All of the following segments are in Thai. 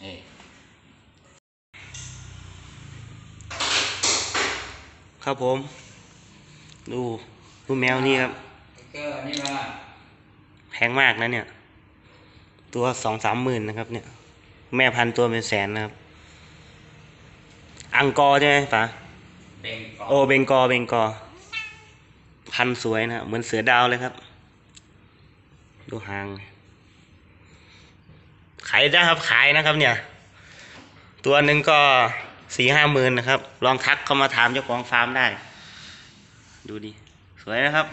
เอ้ยครับผม ดูดูแมวนี่ครับเกอร์นี่มาแพงมากนะเนี่ย ตัวสองสามหมื่นนะครับ เนี่ย แม่พันธุ์ตัวเป็นแสนนะครับ อังกอร์ใช่ไหมป๋าเบ่งกรอบโอเบงกอเบงกอ พันธุ์สวยนะครับเหมือนเสือดาวเลยครับ ดูหาง ขายได้ครับขายนะครับเนี่ย ตัวหนึ่งก็สี่ห้าหมื่นนะครับ ลองทักเข้ามาถามเจ้าของฟาร์มได้ ดูดิ สวยนะครับ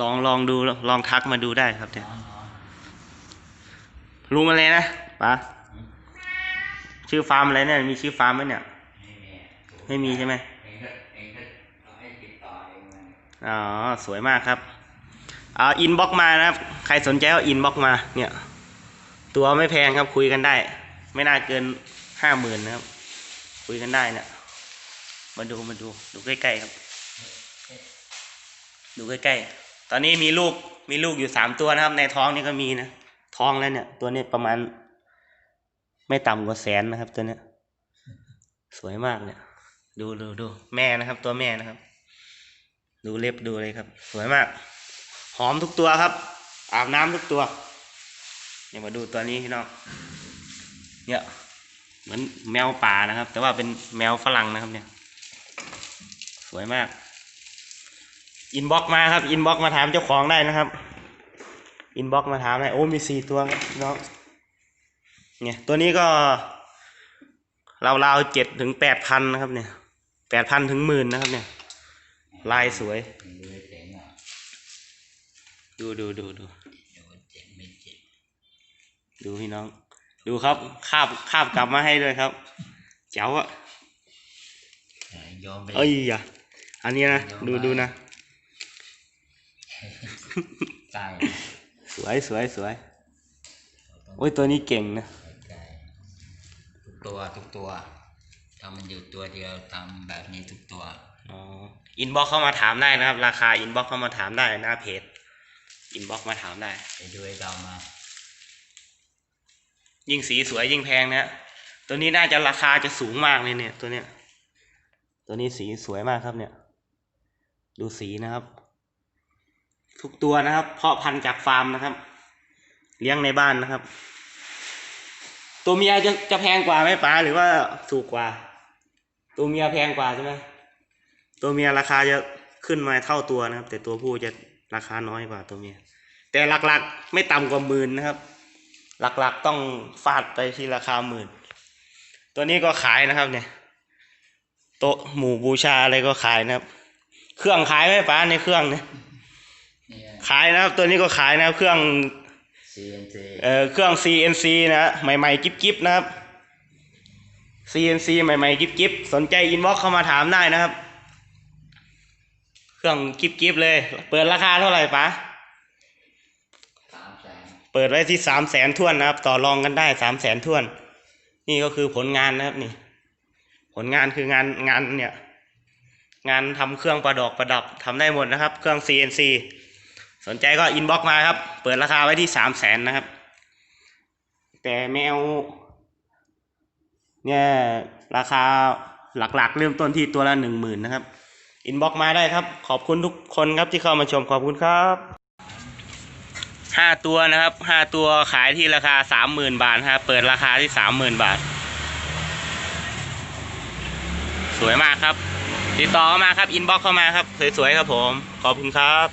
ลองลองดูลองทักมาดูได้ครับเนี่ยอนนอนลุงอะไรนะป๋าชื่อฟาร์มอะไรเนี่ยมีชื่อฟาร์มไหมเนี่ย ไม่มีใช่ไหม เองก็เองก็เอาให้ติดต่อเองมัน อ๋อสวยมากครับเอาอินบ็อกมานะครับ ใครสนใจก็อินบ็อกมา เนี่ย ตัวไม่แพงครับคุยกันได้ ไม่น่าเกินห้าหมื่นนะครับ คุยกันได้เนี่ยมาดูมาดูดูใกล้ๆครับ ดูใกล้ๆ ตอนนี้มีลูกมีลูกอยู่สามตัวนะครับ ในท้องนี่ก็มีนะท้องแล้วเนี่ย ตัวนี้ประมาณ ไม่ต่ำกว่าแสนนะครับ ตัวเนี้ย สวยมากเนี่ย ดูดูดูแม่นะครับ ตัวแม่นะครับ ดูเล็บดูเลยครับ สวยมาก หอมทุกตัวครับ อาบน้ำทุกตัวเนี่ยมาดูตัวนี้พี่น้องเนี่ยเหมือนแมวป่านะครับ แต่ว่าเป็นแมวฝรั่งนะครับเนี่ย สวยมาก อินบ็อกมาครับ อินบ็อกมาถามเจ้าของได้นะครับ อินบ็อกมาถามได้โอ้มีสี่ตัวครับพี่น้องเนี่ยตัวนี้ก็ราวๆเจ็ดถึงแปดพันนะครับเนี่ยแปดพันถึงหมื่นนะครับเนี่ย ลายสวย ดูเจ๋งอะดูดูดูดูดูเจ๋งไม่เจ๋งดูพี่น้อง ดูครับคาบคาบกลับมาให้ด้วยครับ เจ๋วอะเอ้ยโยมไปเอ้ยอย่าอันนี้นะ ดูดูนะใกล้สวยสวยสวยโอ้ยตัวนี้เก่งนะใกล้ทุกตัวทุกตัวถ้ามันอยู่ตัวเดียวทำแบบนี้ทุกตัว อ๋ออินบ็อกเข้ามาถามได้นะครับ ราคาอินบ็อกเข้ามาถามได้หน้าเพจอินบ็อกมาถามได้ไปดูไอ้เรามา ยิ่งสีสวยยิ่งแพงนะฮะตัวนี้น่าจะราคาจะสูงมากเลยเนี่ย ตัวเนี้ย ตัวนี้สีสวยมากครับเนี่ย ดูสีนะครับ ทุกตัวนะครับ เพาะพันธุ์จากฟาร์มนะครับ เลี้ยงในบ้านนะครับ ตัวเมียจะจะแพงกว่าไหมป๋าหรือว่าถูกกว่า ตัวเมียแพงกว่าใช่ไหม ตัวเมียราคาจะขึ้นมาเท่าตัวนะครับ แต่ตัวผู้จะราคาน้อยกว่าตัวเมีย แต่หลักๆไม่ต่ำกว่าหมื่นนะครับ หลักๆต้องฟาดไปที่ราคาหมื่น ตัวนี้ก็ขายนะครับเนี่ยโต๊ะหมู่บูชาอะไรก็ขายนะครับ เครื่องขายไหมป้าในเครื่องเนี่ยเนี่ยขายนะครับตัวนี้ก็ขายนะครับเครื่อง CNC เอ่อเครื่อง CNC นะฮะใหม่ๆกิ๊บๆนะครับ CNC ใหม่ๆกิ๊บๆสนใจอินบ็อกเข้ามาถามได้นะครับเค รื่องกิ๊บๆเลย เปิดราคาเท่าไหร่ป้าสามแสนเปิดไว้ที่สามแสนท่วนนะครับ ต่อรองกันได้สามแสนท่วน นี่ก็คือผลงานนะครับนี่ ผลงานคืองานงานเนี่ย งานทำเครื่องประดอกประดับทำได้หมดนะครับ เครื่อง CNC สนใจก็อินบ็อกมาครับ เปิดราคาไว้ที่สามแสนนะครับ แต่แมวเนี่ยราคาหลักๆ เริ่มต้นที่ตัวละหนึ่งหมื่นนะครับ อินบ็อกมาได้ครับ ขอบคุณทุกคนครับที่เข้ามาชมขอบคุณครับห้าตัวนะครับห้าตัวขายที่ราคาสามหมื่นบาทครับเปิดราคาที่สามหมื่นบาท สวยมากครับ ติดต่อเข้ามาครับอินบ็อกเข้ามาครับ สวยๆครับผม ขอบคุณครับ